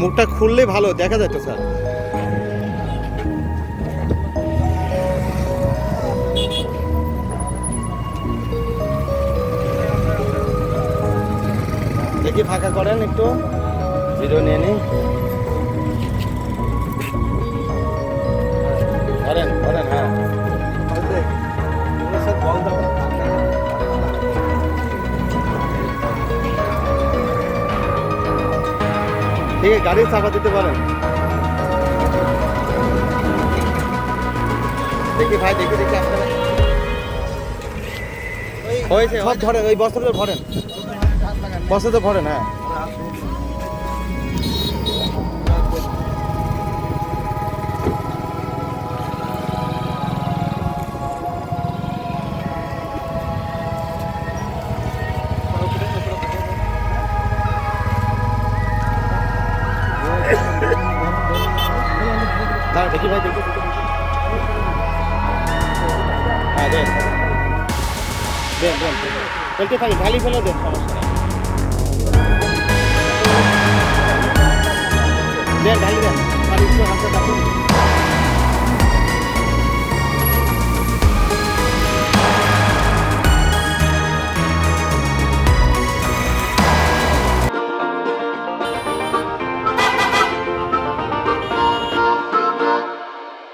মুখটা খুললে ভালো দেখা যায় তো স্যার। দেখি ফাঁকা করেন একটু। ভিডিও নিয়ে নিই। আছে গাড়ি চাপা দিতে পারেন। দেখি ভাই দেখি দেখি আপনারা। হয়েছে সব ধরেন ওই বস্তাটা ভরেন বস্তাতে ভরেন হ্যাঁ। দাঁড়া দেখি ভাই, দেখি। হ্যাঁ দেন। দেন দেন দেখতে থাকি ঢালি ফেলে দেন, সমস্যা নেই।